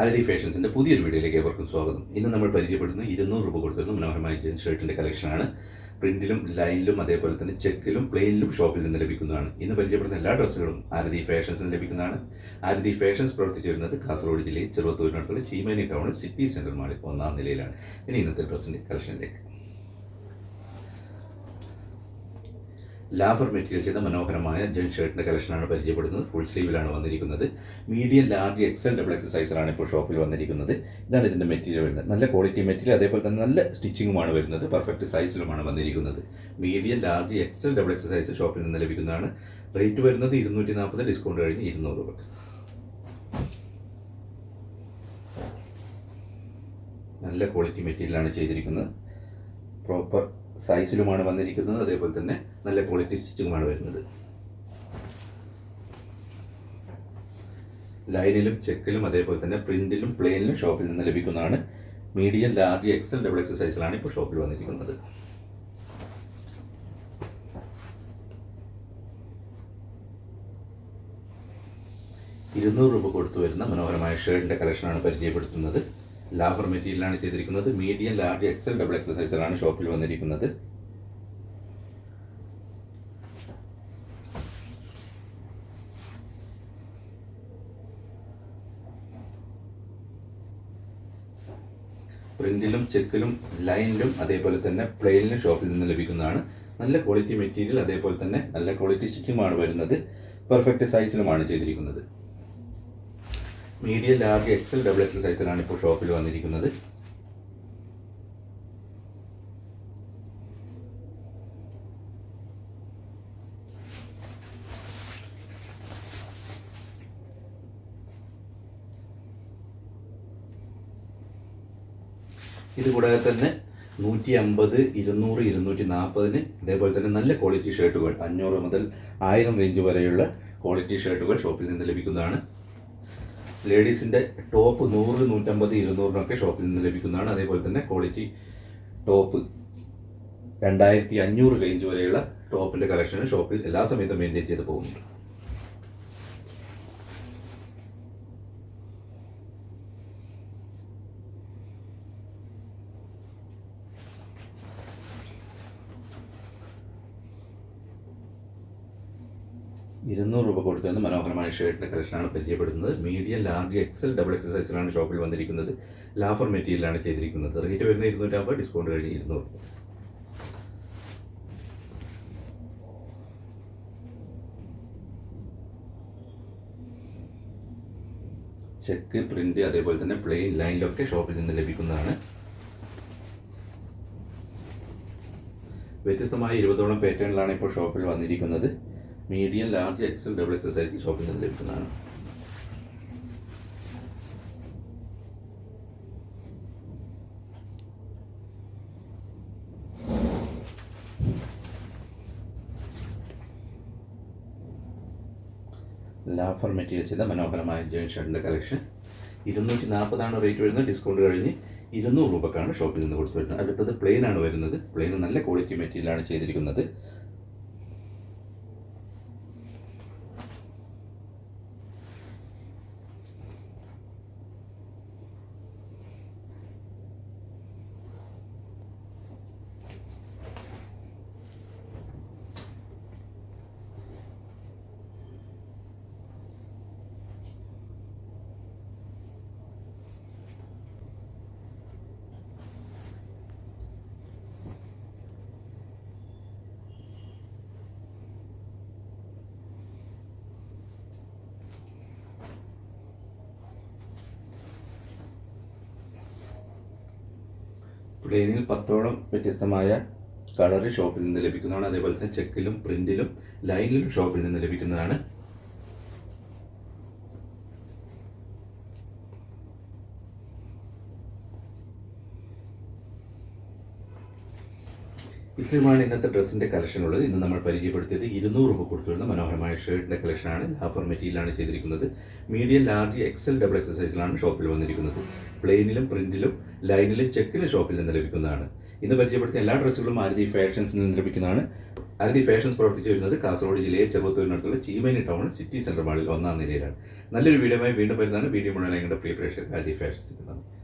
അലരി ഫാഷൻസിന്റെ പുതിയൊരു വീഡിയോയിലേക്ക് ഏവർക്കും സ്വാഗതം. ഇന്ന് നമ്മൾ പരിചയപ്പെടുന്ന ഇരുന്നൂറ് രൂപ കൊടുക്കുന്ന മനോഹരമായ ജീൻസ് ഷർട്ടിന്റെ കളക്ഷനാണ് പ്രിന്റിലും ലൈനിലും അതേപോലെ തന്നെ ചെക്കിലും പ്ലെയിനിലും ഷോപ്പിൽ നിന്ന് ലഭിക്കുന്നതാണ്. ഇന്ന് പരിചയപ്പെടുന്ന എല്ലാ ഡ്രസ്സുകളും ആരതി ഫാഷൻസിൽ നിന്ന് ലഭിക്കുന്നതാണ്. ആരതി ഫാഷൻസ് പ്രവർത്തിച്ചു വരുന്നത് കാസർഗോഡ് ജില്ലയിൽ ചെറുവത്തൂരിനടുത്തുള്ള ചീമേനി ടൗണിൽ സിറ്റി സെൻട്രൽ മാളിൽ ഒന്നാം നിലയിലാണ്. ഇനി ഇന്നത്തെ ഡ്രസ്സിന്റെ കളക്ഷനിലേക്ക് ലാഫർ മെറ്റീരിയൽ ചെയ്ത മനോഹരമായ ജെൻ ഷർട്ടിന്റെ കളക്ഷനാണ് പരിചയപ്പെടുന്നത്. ഫുൾ സ്ലീവിലാണ് വന്നിരിക്കുന്നത്. Medium large XL double X സൈസിലാണ് ഇപ്പോൾ ഷോപ്പിൽ വന്നിരിക്കുന്നത്. ഇതാണ് ഇതിന്റെ മെറ്റീരിയൽ വരുന്നത്. നല്ല ക്വാളിറ്റി മെറ്റീരിയൽ അതേപോലെ തന്നെ നല്ല സ്റ്റിച്ചിങ്ങുമാണ് വരുന്നത്. പെർഫെക്റ്റ് സൈസിലുമാണ് വന്നിരിക്കുന്നത്. Medium large XL double X size ഷോപ്പിൽ നിന്ന് ലഭിക്കുന്നതാണ്. റേറ്റ് വരുന്നത് ഇരുന്നൂറ്റി നാൽപ്പത് ഡിസ്കൗണ്ട് കഴിഞ്ഞ് ഇരുന്നൂറ് രൂപ നല്ല ക്വാളിറ്റി മെറ്റീരിയലാണ് ചെയ്തിരിക്കുന്നത്. പ്രോപ്പർ സൈസിലുമാണ് വന്നിരിക്കുന്നത്. അതേപോലെ തന്നെ നല്ല ക്വാളിറ്റി സ്റ്റിച്ചിങ്ങുമാണ് വരുന്നത്. ലൈനിലും ചെക്കിലും അതേപോലെ തന്നെ പ്രിന്റിലും പ്ലെയിനിലും ഷോപ്പിൽ നിന്ന് ലഭിക്കുന്നതാണ്. Medium large XL double XL സൈസിലാണ് ഇപ്പോൾ ഷോപ്പിൽ വന്നിരിക്കുന്നത്. ഇരുന്നൂറ് രൂപ കൊടുത്തു വരുന്ന മനോഹരമായ ഷർട്ടിന്റെ കളക്ഷനാണ് പരിചയപ്പെടുത്തുന്നത്. ലാബർ മെറ്റീരിയലാണ് ചെയ്തിരിക്കുന്നത്. Medium large XL double XL സൈസിലാണ് ഷോപ്പിൽ വന്നിരിക്കുന്നത്. പ്രിന്റിലും ചെക്കിലും ലൈനിലും അതേപോലെ തന്നെ പ്ലെയിനിലും ഷോപ്പിൽ നിന്ന് ലഭിക്കുന്നതാണ്. നല്ല ക്വാളിറ്റി മെറ്റീരിയൽ അതേപോലെ തന്നെ നല്ല ക്വാളിറ്റി സ്റ്റിച്ചിങ്ങുമാണ് വരുന്നത്. പെർഫെക്റ്റ് സൈസിലുമാണ് ചെയ്തിരിക്കുന്നത്. Medium large XL double XL സൈസിലാണ് ഇപ്പോൾ ഷോപ്പിൽ വന്നിരിക്കുന്നത്. ഇതുകൂടാതെ തന്നെ നൂറ്റി അമ്പത് ഇരുന്നൂറ് ഇരുന്നൂറ്റി നാൽപ്പതിന് അതേപോലെ തന്നെ നല്ല ക്വാളിറ്റി ഷർട്ടുകൾ അഞ്ഞൂറ് മുതൽ ആയിരം റേഞ്ച് വരെയുള്ള ക്വാളിറ്റി ഷർട്ടുകൾ ഷോപ്പിൽ നിന്ന് ലഭിക്കുന്നതാണ്. ലേഡീസിന്റെ ടോപ്പ് നൂറ് നൂറ്റമ്പത് ഇരുന്നൂറിനൊക്കെ ഷോപ്പിൽ നിന്ന് ലഭിക്കുന്നതാണ്. അതേപോലെ തന്നെ ക്വാളിറ്റി ടോപ്പ് രണ്ടായിരത്തി അഞ്ഞൂറ് റേഞ്ച് വരെയുള്ള ടോപ്പിന്റെ കളക്ഷൻ ഷോപ്പിൽ എല്ലാ സമയത്തും മെയിന്റെയിൻ ചെയ്ത് പോകുന്നുണ്ട്. ഇരുന്നൂറ് രൂപ കൊടുത്തുവെന്ന് മനോഹരമായ ഷർട്ടിന്റെ കളക്ഷനാണ് പരിചയപ്പെടുന്നത് medium large XL double XL സൈസിലാണ് ഷോപ്പിൽ വന്നിരിക്കുന്നത്. ലാഫർ മെറ്റീരിയലാണ് ചെയ്തിരിക്കുന്നത്. റേറ്റ് വരുന്നത് ഇരുന്നൂറ്റമ്പത് ഡിസ്കൗണ്ട് കഴിഞ്ഞ് ഇരുന്നൂറ്. ചെക്ക് പ്രിന്റ് അതേപോലെ തന്നെ പ്ലെയിൻ ലൈനിലൊക്കെ ഷോപ്പിൽ നിന്ന് ലഭിക്കുന്നതാണ്. വ്യത്യസ്തമായ ഇരുപതോളം പാറ്റേണിലാണ് ഇപ്പോൾ ഷോപ്പിൽ വന്നിരിക്കുന്നത്. മീഡിയം ലാർജ് എക്സൽ ഡബിൾ എക്സസൈസിൽ ഷോപ്പിൽ നിന്ന് ലഭിക്കുന്നതാണ് ലാഫർ മെറ്റീരിയൽ ചെയ്ത മനോഹരമായ ജെയിൻ ഷർട്ടിന്റെ കളക്ഷൻ ഇരുന്നൂറ്റി നാൽപ്പതാണ് റേറ്റ് വരുന്നത് ഡിസ്കൗണ്ട് കഴിഞ്ഞ് ഇരുന്നൂറ് രൂപക്കാണ് ഷോപ്പിൽ നിന്ന് കൊടുത്തു വരുന്നത്. അടുത്തത് പ്ലെയിൻ ആണ് വരുന്നത്. പ്ലെയിൻ നല്ല ക്വാളിറ്റി മെറ്റീരിയലാണ് ചെയ്തിരിക്കുന്നത്. പ്ലെയിനിൽ പത്തോളം വ്യത്യസ്തമായ കളർ ഷോപ്പിൽ നിന്ന് ലഭിക്കുന്നതാണ്. അതേപോലെ തന്നെ ചെക്കിലും പ്രിന്റിലും ലൈനിലും ഷോപ്പിൽ നിന്ന് ലഭിക്കുന്നതാണ്. ഇത്രയുമാണ് ഇന്നത്തെ ഡ്രസ്സിന്റെ കളക്ഷൻ ഉള്ളത് ഇന്ന് നമ്മൾ പരിചയപ്പെടുത്തിയത് ഇരുന്നൂറ് രൂപ കൊടുത്തുവരുന്ന മനോഹരമായ ഷർട്ടിന്റെ കളക്ഷനാണ്. ലാഫർ മെറ്റീരിയലാണ് ചെയ്തിരിക്കുന്നത്. Medium large XL double XL സൈസിലാണ് ഷോപ്പിൽ വന്നിരിക്കുന്നത്. പ്ലെയിനിലും പ്രിന്റിലും ലൈനിലും ചെക്കിലും ഷോപ്പിൽ നിന്ന് ലഭിക്കുന്നതാണ്. ഇന്ന് പരിചയപ്പെടുത്തിയ എല്ലാ ഡ്രസ്സുകളും ആരതി ഫാഷൻസിൽ നിന്ന് ലഭിക്കുന്നതാണ്. ആരതി ഫാഷൻസ് പ്രവർത്തിച്ചു വരുന്നത് കാസർഗോഡ് ജില്ലയിൽ ചെറുപ്പത്തൂരിനടുത്തുള്ള ചീമേനി ടൗൺ സിറ്റി സെന്റർ മാളിൽ ഒന്നാം നിലയിലാണ്. നല്ലൊരു വീഡിയോയുമായി വീണ്ടും വരുന്നതാണ്. വീഡിയോ മുഴുവൻ ഞങ്ങളുടെ പ്രിയ പ്രേക്ഷകർ ആരതി ഫാഷൻസ്